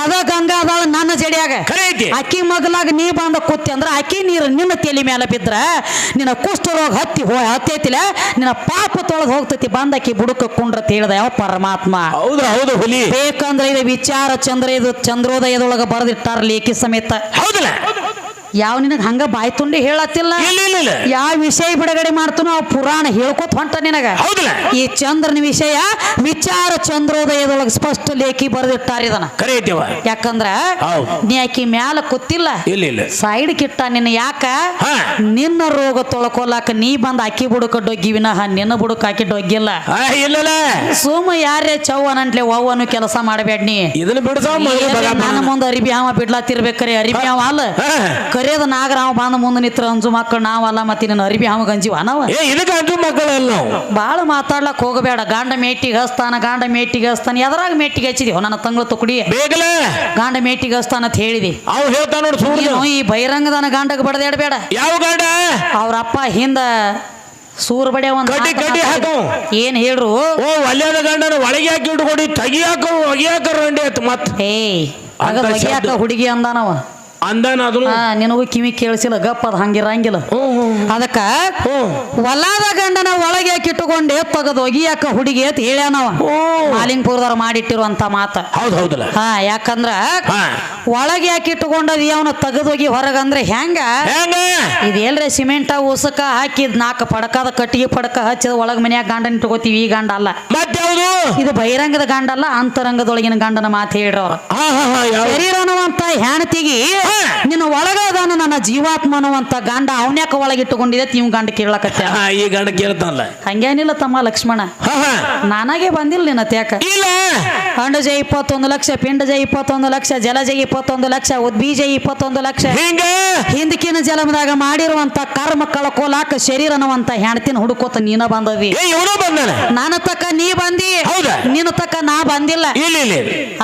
ಅದ ಗಂಗಾ ಅದಾಳ ನನ್ನ ಜಡಿಯಾಗ. ಅಕ್ಕಿ ಮಗಲಾಗ ನೀ ಬಂದ ಕೂತಿ ಅಂದ್ರ ಅಕ್ಕಿ ನೀರು ನಿನ್ನ ತಲೆ ಮೇಲೆ ಬಿದ್ರ ನಿನ್ನ ಕುಷ್ಠರೋಗ ಹತ್ತಿ ಹೋ ಹತ್ತೈತಿಲ್ಲ ನಿನ್ನ ಪಾಪ ತೊಳೆದು ಹೋಗ್ತೈತಿ ಬಂದಾಕಿ ಬುಡಕ ಕುಂಡ್ರತ್ ಹೇಳ್ದ ಯಾವ ಪರಮಾತ್ಮ? ಹೌದು ಹೌದು ಹುಲಿ. ಬೇಕಂದ್ರೆ ಇದು ವಿಚಾರ ಚಂದ್ರ ಇದು ಚಂದ್ರೋದಯದೊಳಗ ಬರೆದಿಟ್ಟಾರ ಲೇಖಿ ಸಮೇತ. ಹೌದಲ್ಲ ಯಾವ ನಿನಗೆ ಹಂಗ ಬಾಯಿ ತುಂಡಿ ಹೇಳತ್ತಿಲ್ಲ? ಇಲ್ಲ ಇಲ್ಲ ಇಲ್ಲ. ಯಾವ ವಿಷಯ ಬಿಡುಗಡೆ ಮಾಡ್ತಾನೋ ಅವ್ ಪುರಾಣ ಹೇಳ್ಕೊತ ಹೊಂಟ ನಿನಗ. ಹೌದಲ್ಲ? ಈ ಚಂದ್ರನ ವಿಷಯ ವಿಚಾರ ಚಂದ್ರೋದಯದೊಳಗೆ ಸ್ಪಷ್ಟ ಲೇಖಿ ಬರೆದಿಟ್ಟಾರ ಇದನ್ನ. ಐತಿವ ಯಾಕಂದ್ರ ಹೌದು. ನೀ ಆಕಿ ಮ್ಯಾಲ ಕೂತಿಲ್ಲ. ಇಲ್ಲ ಇಲ್ಲ. ಸೈಡ್ ಕಿಟ್ಟ ನಿನ್ನ ಯಾಕ? ಹಾ. ನಿನ್ನ ರೋಗ ತೊಳ್ಕೊಲಾಕ ನೀ ಬಂದ ಅಕ್ಕಿ ಬುಡಕ ಡೊಗ್ಗಿ ವಿನಃ ನಿನ್ನ ಬುಡಕ ಹಾಕಿ ಡೊಗ್ಗಿಲ್ಲ. ಆ ಇಲ್ಲಲ್ಲ ಸುಮ್ಮ ಯಾರೇ ಚೌವನಂಟ್ಲೆ ಅವ್ವನು ಕೆಲಸ ಮಾಡಬೇಡ ನೀ? ಇದನ್ನ ನನ್ನ ಮುಂದೆ ಅರಿಬಿ ಹಾವ ಬಿಡ್ಲಾತಿರ್ಬೇಕ್ರಿ ಅರಿಬಿ ಹಾವ ಅಲ್ಲ? ಹಾ. ನಾಗರ ನಾಗರಾವ್ ಬಂದ ಮುಂದೆ ನಿತ್ರ ಅಂಜು ಮಕ್ಕಳು ನಾವಲ್ಲ ಮತ್ತೆ ನಿನ್ನ ಅರಿಬಿ ಹಾವ ಗಂಜಿ ನಾವ ಏ ಇದಕ್ಕೆ ಅಂಜು ಮಕ್ಕಳಲ್ಲ ಬಾಳ ಮಾತಾಡ್ಲಕ್ ಹೋಗಬೇಡ. ಗಾಂಡ ಮೇಟಿಗೆ ಹಸ್ತಾನ ಗಾಂಡ ಮೇಟಿಗೆ ಹಸ್ತಾನ ಎದರಾಗ ಮೇಟಿಗೆ ಹಚ್ಚಿದೀವ ನನ್ನ ತಂಗಳು ತುಕುಡಿ ಬೇಗಲೇ. ಗಾಂಡ ಮೇಟಿಗೆ ಹಸ್ತಾನ ಅಂತ ಹೇಳಿದಿ. ಅವ್ ಹೇಳ್ತಾನ ನೋಡಿ ಸುಳ್ಳು ಈ ಬಹಿರಂಗದನ ಗಾಂಡಕ್ಕೆ ಬಡದೇಡಬೇಡ ಯಾವ ಗಂಡ? ಅವ್ರ ಅಪ್ಪ ಹಿಂದ ಸೂರ್ ಬಡೆ ಒಂದು ಕಡ್ಡಿ ಕಡ್ಡಿ. ಹಾಕು. ಏನ್ ಹೇಳ್ರು? ಓ ಒಲ್ಲೆದ ಗಂಡನ ಒಳಗೆ ಹಾಕಿ ಇಟ್ಕೊಡಿ ತೆಗಿಯಾಕ ಒಗಿಯಾಕ ರಂಡಿ ಆಯ್ತು ಮತ್ತೆ. ಏಯ್ ಅಗದ ಹುಡುಗಿ ಅಂದಾನವ. ಅಂದಾನ ಅದನ್ನು ಹಾ ನಿನಗೂ ಕಿವಿ ಕೇಳಿಸಿಲ್ಲ ಗಪ್ಪ ಅದ ಹಂಗಿರಂಗಿಲ್ಲ. ಅದಕ್ಕ ಹೊಲದ ಗಂಡನ ಒಳಗೆ ಕಿಟ್ಟುಕೊಂಡೆ ತೆಗದು ಒಗಿಯಾಕ ಹುಡುಗಿ ಅಂತ ಹೇಳ್ಯಾನವ ಮಾಲಿಂಗ್ಪುರದವ್ರು ಮಾಡಿಟ್ಟಿರುವಂತ ಮಾತ. ಹೌದು ಹೌದಲ್ಲ. ಹಾ ಯಾಕಂದ್ರ ಒಳಗೆ ಹಾಕಿಟ್ಟುಕೊಂಡದ ಅವನ ತೆಗೆದೋಗಿ ಹೊರಗಂದ್ರೆ ಹೆಂಗ? ಹೆಂಗ? ಇದೇಲ್ರಿ ಸಿಮೆಂಟ ಉಸಕ ಹಾಕಿದ್ ನಾಲ್ಕು ಪಡಕದ ಕಟ್ಟಿಗೆ ಪಡಕ ಹಚ್ಚಿದ ಒಳಗ ಮನ್ಯಾಗ ಗಂಡನ ಇಟ್ಕೋತೀವಿ ಈ ಗಂಡ ಅಲ್ಲ. ಇದು ಬಹಿರಂಗದ ಗಂಡ ಅಲ್ಲ ಅಂತರಂಗದೊಳಗಿನ ಗಂಡನ ಮಾತು ಹೇಳಿರೋ ಶರೀರ ಅನ್ನುವಂತ ಹೆಣ್ತಿಗಿ ನಿನ್ನ ಒಳಗದಾನ ನನ್ನ ಜೀವಾತ್ಮ ಅನ್ನುವಂತ ಗಂಡ ಅವನ್ಯಾಕ ಒಳಗಿಟ್ಟುಕೊಂಡಿದೆ ನೀವು ಗಂಡ ಕೇಳಕತ್ತ ಹಾ ಈ ಗಂಡ ಕೇಳ್ತಾನಲ್ಲ. ಹಂಗೇನಿಲ್ಲ ತಮ್ಮ ಲಕ್ಷ್ಮಣ. ಹಾ ಹಾ. ನಾನಾಗೆ ಬಂದಿಲ್ಲ ನಿನ್ನ ತ್ಯಾಕ ಇಲ್ಲ. ಜೈ ಇಪ್ಪತ್ತೊಂದು ಲಕ್ಷ ಪಿಂಡ ಪಿಂಡಜ ಇಪ್ಪತ್ತೊಂದು ಲಕ್ಷ ಜಲ ಜೈ ಇಪ್ಪತ್ತೊಂದು ಲಕ್ಷ ಉದ್ಬೀಜ ಇಪ್ಪತ್ತೊಂದು ಲಕ್ಷ. ಹಿಂಗ? ಹಿಂದಕಿನ ಜಲಮದಾಗ ಮಾಡಿರುವಂತ ಕರ್ಮ ಕಳಕೋಲಾಕ ಶರೀರ ಅನ್ನುವಂತ ಹೆಣ್ತಿನ ಹುಡುಕೋತ ನೀನ ಬಂದವಿ ಏ ಇವನು ಬಂದಾನ? ನನ್ನ ತಕ್ಕ ನೀ ಬಂದಿ. ಹೌದಾ? ನಿನ್ನ ತಕ್ಕ ನಾ ಬಂದಿಲ್ಲ. ಇಲ್ಲ ಇಲ್ಲ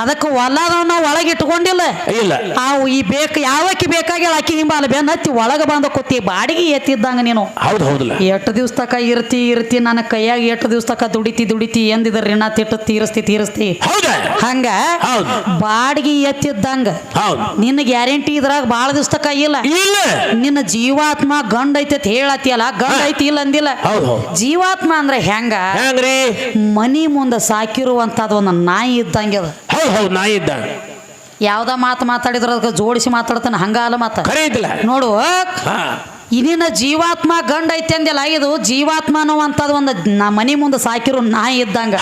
ಅದಕ್ಕೆ ಹೊಲದವನ್ನ ಒಳಗಿಟ್ಕೊಂಡಿಲ್ಲ. ಇಲ್ಲ. ಅವು ಈ ಬೇಕು ಯಾವಕ್ಕೆ ಬೇಕಾಗಿ ಆಕಿ ಹಿಂಬಾಲ ಬೆನ್ನ ಹತ್ತಿ ಒಳಗೆ ಬಂದ ಕೂತಿ ಬಾಡಿಗೆ ಎತ್ತಿದ್ದ ಇದ್ದಂಗ ನೀನು. ಹೌದು ಹೌದಲ್ಲ ಎಷ್ಟು ದಿವಸ ತಕ ಇರ್ತಿ ಇರ್ತಿ ನನ್ನ ಕೈಯಾಗ ಎಷ್ಟು ದಿವಸ ತಕ ದುಡಿತಿ ದುಡಿತಿ ಎಂದಿದ್ರ ಋಣ ತಿಟ್ಟು ತೀರಿಸ್ತಿ ತೀರಿಸ್ತಿ. ಹೌದ. ಹಂಗ ಹೌದು. ಬಾಡಿಗೆ ಎತ್ತಿದ್ದಂಗ ಹೌದು. ನಿನ್ನ ಗ್ಯಾರಂಟಿ ಇದ್ರಾಗ ಬಾಳ ದಿವ್ಸ ತಕ ಇಲ್ಲ. ನಿನ್ನ ಜೀವಾತ್ಮ ಗಂಡ ಐತಿ ಅಂತ ಹೇಳತ್ತಿಯಲ್ಲ ಗಂಡ ಐತಿ ಇಲ್ಲ ಅಂದಿಲ್ಲ. ಹೌದು ಹೌದು. ಜೀವಾತ್ಮ ಅಂದ್ರೆ ಹೆಂಗ? ಮನಿ ಮುಂದೆ ಸಾಕಿರುವಂತದ ಒಂದು ನಾಯಿ ಇದ್ದಂಗೆ ಹೌದು ಹೌದು ನಾ ಇದ್ದ. ಯಾವ್ದ ಮಾತು ಮಾತಾಡಿದ್ರ ಅದಕ್ಕೆ ಜೋಡಿಸಿ ಮಾತಾಡ್ತಾನೆ ಹಂಗಾಲ ಅಲ್ಲ ಮಾತ. ನೋಡು. ಹಾ ಇನಿನ ಜೀವಾತ್ಮ ಗಂಡ ಐತೆ ಅಂದಿಲ್ಲ ಇದು ಜೀವಾತ್ಮ ಅನ್ನುವಂಥದ್ದು ಒಂದು ಮನೆ ಮನಿ ಮುಂದೆ ಸಾಕಿರೋ ನಾಯಿ ಇದ್ದಂಗ.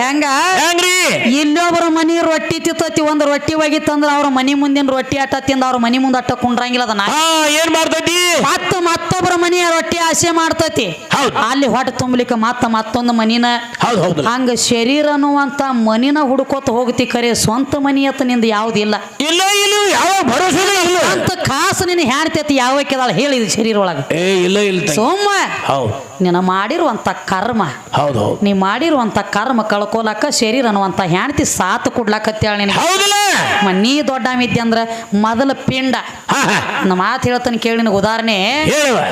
ಹೆಂಗ? ಇಲ್ಲೊಬ್ಬರ ಮನಿ ರೊಟ್ಟಿ ತಿತ್ತತಿ ಒಂದು ರೊಟ್ಟಿ ಒಗಿತ್ತಂದ್ರ ಅವ್ರ ಮನಿ ಮುಂದಿನ ರೊಟ್ಟಿ ಅಟ್ಟ ತಿಂದ ಅವ್ರ ಮನಿ ಮುಂದೆ ಅಟ್ಟ ಕುಂಡ್ರಂಗಿಲ್ಲ ಅದನ್ನ ಏನು ಮಾಡ್ತೈತಿ? ಮತ್ತ ಮತ್ತೊಬ್ಬರ ಮನೆಯ ರೊಟ್ಟಿ ಆಸೆ ಮಾಡ್ತತಿ. ಅಲ್ಲಿ ಹೊಟ್ಟೆ ತುಂಬಲಿಕ್ಕೆ ಮತ್ತ ಮತ್ತೊಂದು ಮನಿನ ಹೌದು ಹೌದು. ಹಂಗ ಶರೀರ ಅನ್ನುವಂತ ಮನಿನ ಹುಡುಕೋತ ಹೋಗ್ತಿ ಕರೆ ಸ್ವಂತ ಮನಿ ಅತ್ತ ನಿಂದ ಯಾವ್ದಿಲ್ಲ ಇಲ್ಲ. ಇಲ್ಲ ಯಾವ ಭರೋಸೆ ಇಲ್ಲ. ಅಂತ ಕಾಸು ನಿನ್ನ ಹ್ಯಾಡ್ತೈತಿ ಯಾವ ಕೇದಾಳ ಹೇಳಿದ ಶರೀರ ಒಳಗ. ಏ ಇಲ್ಲ ಇಲ್ಲ. ಸೋಮ ಹೌದು. ನಿನ್ನ ಮಾಡಿರುವಂತ ಕರ್ಮ ಹೌದು ನೀ ಮಾಡಿರುವಂತ ಕರ್ಮ ಕಳ್ಕೊಲಕ್ಕ ಶರೀರ ಅನ್ನುವಂತ ಹೆಣ್ತಿ ಸಾತ್ ಕೊಡ್ಲಾಕತ್ತೇಳ ನಿನ್ ನೀ ದೊಡ್ಡ ಮಿದ್ದೆ ಅಂದ್ರ ಮೊದಲ ಪಿಂಡ. ನಮ್ಮ ಮಾತು ಹೇಳ್ತಾನೆ ಕೇಳಿ ನಿನಗೆ ಉದಾಹರಣೆ.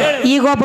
ಹೇಳುವ ಈಗ ಒಬ್ಬ